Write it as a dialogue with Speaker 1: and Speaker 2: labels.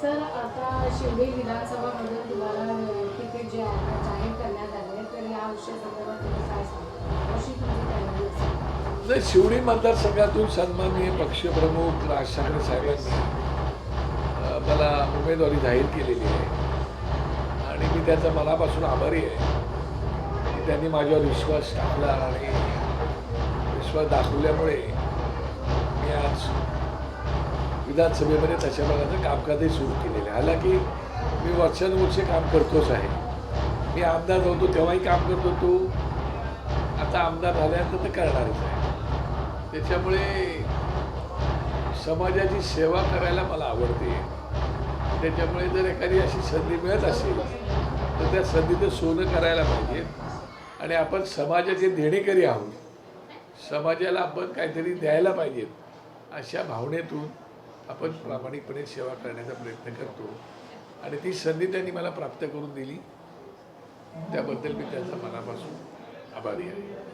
Speaker 1: Sir आता शिवडी विधानसभामधून तुम्हाला ticket जे आहे जाहीर करण्यात आले तर या विषयासंदर्भात तुम्ही काय सांगा अशी तुमची तयारी असेल?
Speaker 2: नाही शिवडी मतदारसंघातून सन्माननीय पक्षप्रमुख राज ठाकरे साहेबांनी मला उमेदवारी जाहीर केलेली आहे. आणि मी त्याचा मनापासून आभारी आहे. की त्यांनी माझ्यावर विश्वास टाकला आणि विश्वास दाखवल्यामुळे विधानसभेमध्ये तशा प्रकारचं कामकाजही सुरू केलेलं आहे. हालाकी मी वर्षानुवर्षे काम करतोच आहे. मी आमदार होतो तेव्हाही काम करत होतो. आता आमदार झाल्यानंतर तर करणारच आहे. त्याच्यामुळे समाजाची सेवा करायला मला आवडते. त्याच्यामुळे जर एखादी अशी संधी मिळत असेल तर त्या संधीचं सोनं करायला पाहिजे. आणि आपण समाजाचे देणेकरी आहोत. समाजाला आपण काहीतरी द्यायला पाहिजेत अशा भावनेतून आपण प्रामाणिकपणे सेवा करण्याचा प्रयत्न करतो. आणि ती संधी त्यांनी मला प्राप्त करून दिली. त्याबद्दल मी त्यांचा मनापासून आभारी आहे.